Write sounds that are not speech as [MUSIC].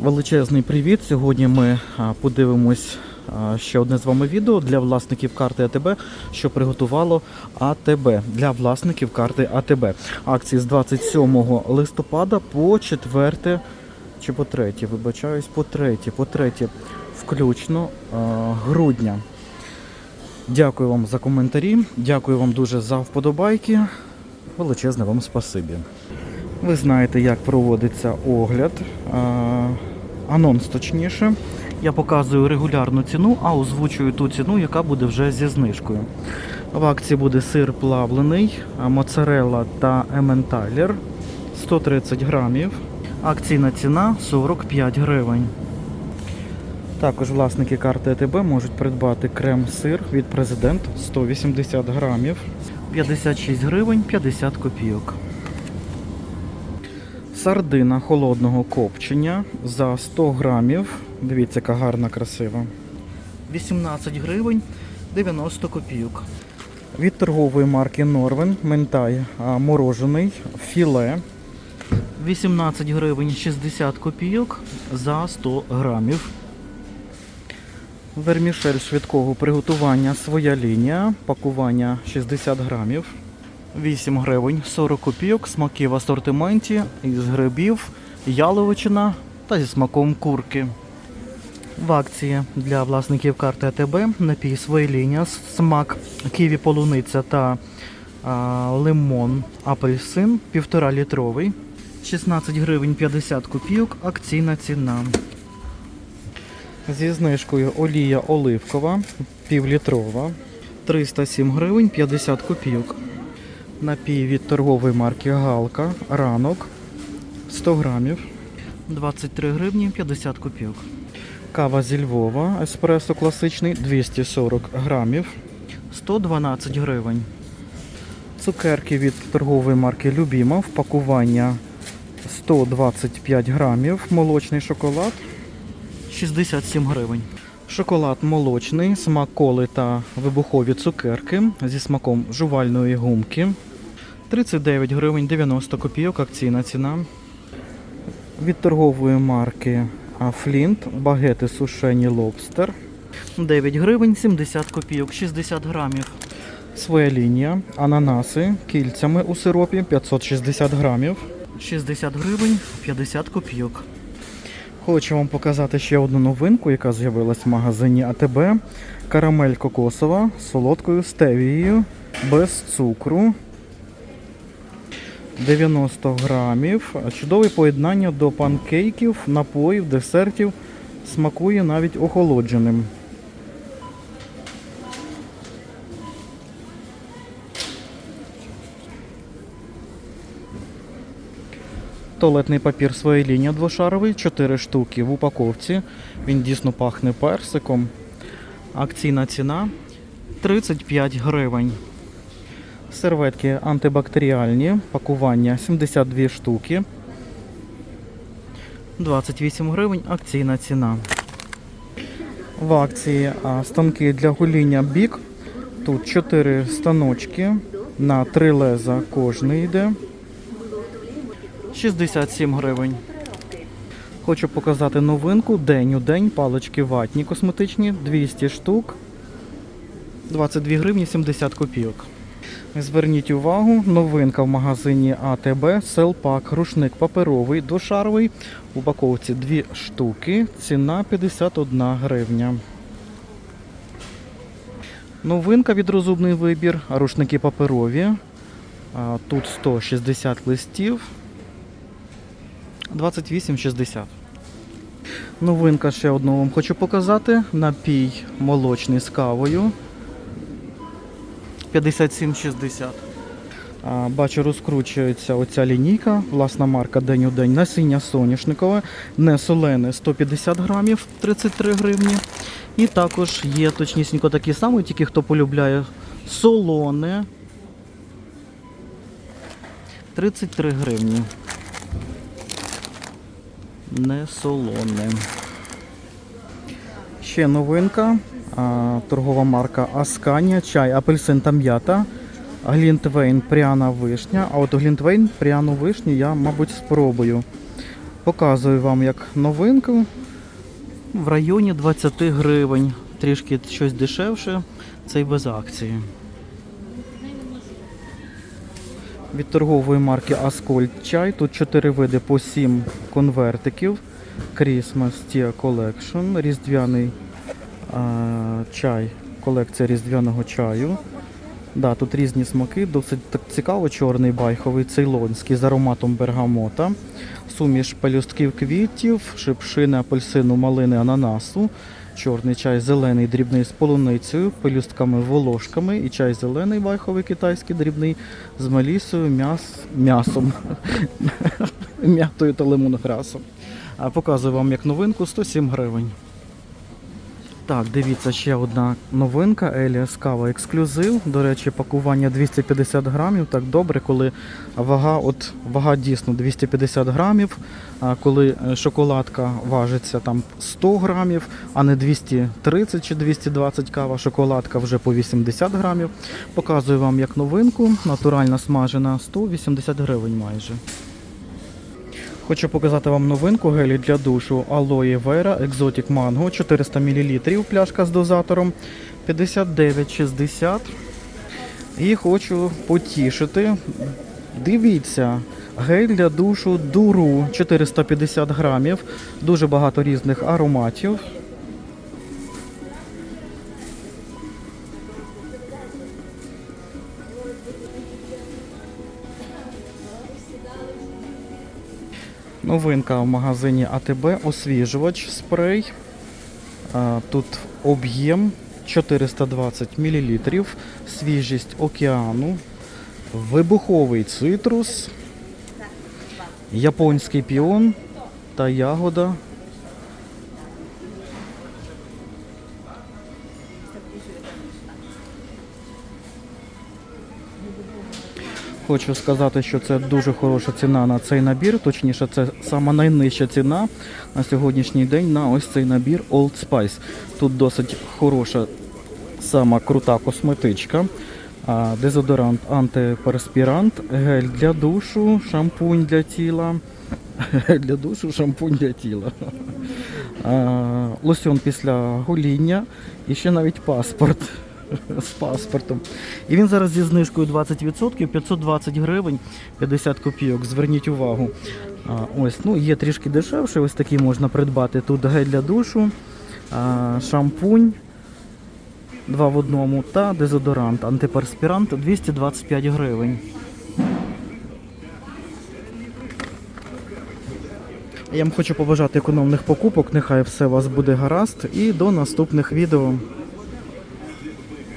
Величезний привіт! Сьогодні ми подивимось ще одне з вами відео для власників карти АТБ, що приготувало АТБ для власників карти АТБ. Акції з 27 листопада по 4 чи по 3, вибачаюсь, по 3, по 3 включно грудня. Дякую вам за коментарі, дякую вам дуже за вподобайки. Величезне вам спасибі. Ви знаєте, як проводиться огляд. Анонс точніше. Я показую регулярну ціну, а озвучую ту ціну, яка буде вже зі знижкою. В акції буде сир плавлений, а, моцарелла та ементалер 130 грамів. Акційна ціна 45 гривень. Також власники карти АТБ можуть придбати крем-сир від президент 180 грамів, 56 гривень 50 копійок. Сардина холодного копчення за 100 грамів. Дивіться, яка гарна, красива. 18 гривень 90 копійок. Від торгової марки Норвен Ментай морожений філе. 18 гривень 60 копійок за 100 грамів. Вермішель швидкого приготування своя лінія. Пакування 60 грамів. 8 гривень 40 копійок, смаки в асортименті із грибів, яловичина та зі смаком курки. В акції для власників карти АТБ напій своя лінія, смак ківі полуниця та а, лимон апельсин 1,5 літровий. 16 гривень 50 копійок, акційна ціна. Зі знижкою олія оливкова півлітрова 307 гривень 50 копійок. Напій від торгової марки Галка ранок. 100 грамів. 23 гривні 50 копійок. Кава зі Львова. Еспресо класичний. 240 грамів. 112 гривень. Цукерки від торгової марки Любімов пакування 125 грамів. Молочний шоколад. 67 гривень. Шоколад молочний, смак коли та вибухові цукерки зі смаком жувальної гумки. 39 гривень 90 копійок акційна ціна. Від торгової марки Флінт багети сушені лобстер. 9 гривень 70 копійок, 60 грамів. Своя лінія. Ананаси кільцями у сиропі 560 грамів. 60 гривень 50 копійок. Хочу вам показати ще одну новинку, яка з'явилась в магазині АТБ. Карамель кокосова з солодкою стевією без цукру. 90 грамів. Чудове поєднання до панкейків, напоїв, десертів. Смакує навіть охолодженим. Туалетний папір своєї лінії двошаровий, 4 штуки в упаковці. Він дійсно пахне персиком. Акційна ціна 35 гривень. Серветки антибактеріальні, пакування 72 штуки. 28 гривень акційна ціна. В акції станки для гоління бік. Тут 4 станочки на 3 леза кожний йде. 67 гривень. Хочу показати новинку день у день. Палички ватні косметичні, 200 штук. 22 гривні 70 копійок. Зверніть увагу, новинка в магазині АТБ, селпак, рушник паперовий, дошаровий. В упаковці 2 штуки, ціна 51 гривня. Новинка від розумний вибір, рушники паперові. Тут 160 листів. 28,60. Новинка ще одну вам хочу показати. Напій молочний з кавою. 57,60. А, Бачу, розкручується оця лінійка, власна марка День у день. Насіння соняшникове, не солене 150 грамів 33 гривні. І також є точнісінько такі самі, тільки хто полюбляє солоне 33 гривні. Не солоне. Ще новинка. Торгова марка Асканія, чай, апельсин та м'ята. Глінтвейн пряна вишня. А от Глінтвейн пряну вишню я, мабуть, спробую. Показую вам як новинку в районі 20 гривень. Трішки щось дешевше, це й без акції. Від торгової марки Аскольд чай. Тут 4 види по 7 конвертиків. Christmas Tea Collection, різдвяний а, чай, колекція різдвяного чаю. Да, тут різні смаки, досить так цікаво, чорний байховий цейлонський з ароматом бергамота, суміш пелюстків квітів, шипшини, апельсину, малини, ананасу, чорний чай зелений дрібний з полуницею, пелюстками волошками і чай зелений байховий китайський дрібний з мелісою, м'яс, м'ясом, [LAUGHS] м'ятою та лимонограсом. Показую вам як новинку 107 гривень. Так, дивіться, ще одна новинка Еліас Кава Ексклюзив. До речі, пакування 250 грамів. Так добре, коли вага, от вага дійсно 250 грамів. А коли е, шоколадка важиться там 100 грамів, а не 230 чи 220 кава, шоколадка вже по 80 грамів. Показую вам як новинку. Натуральна смажена 180 гривень майже. Хочу показати вам новинку гелі для душу Aloe Vera Exotic Mango 400 мл, пляшка з дозатором 59,60. І хочу потішити. Дивіться, гель для душу Дуру 450 грамів. Дуже багато різних ароматів. Новинка в магазині АТБ освіжувач спрей. Тут об'єм 420 мл, свіжість океану, вибуховий цитрус, японський піон та ягода. Хочу сказати, що це дуже хороша ціна на цей набір. Точніше, це сама найнижча ціна на сьогоднішній день на ось цей набір Old Spice. Тут досить хороша, сама крута косметичка. Дезодорант, антиперспірант, гель для душу, шампунь для тіла. Гель для душу, шампунь для тіла. Лосьон після гоління і ще навіть паспорт з паспортом. І він зараз зі знижкою 20%, 520 гривень 50 копійок. Зверніть увагу. А, ось, ну, є трішки дешевше, ось такі можна придбати. Тут гель для душу, а, шампунь. Два в одному та дезодорант, антиперспірант 225 гривень. Я вам хочу побажати економних покупок. Нехай все у вас буде гаразд. І до наступних відео.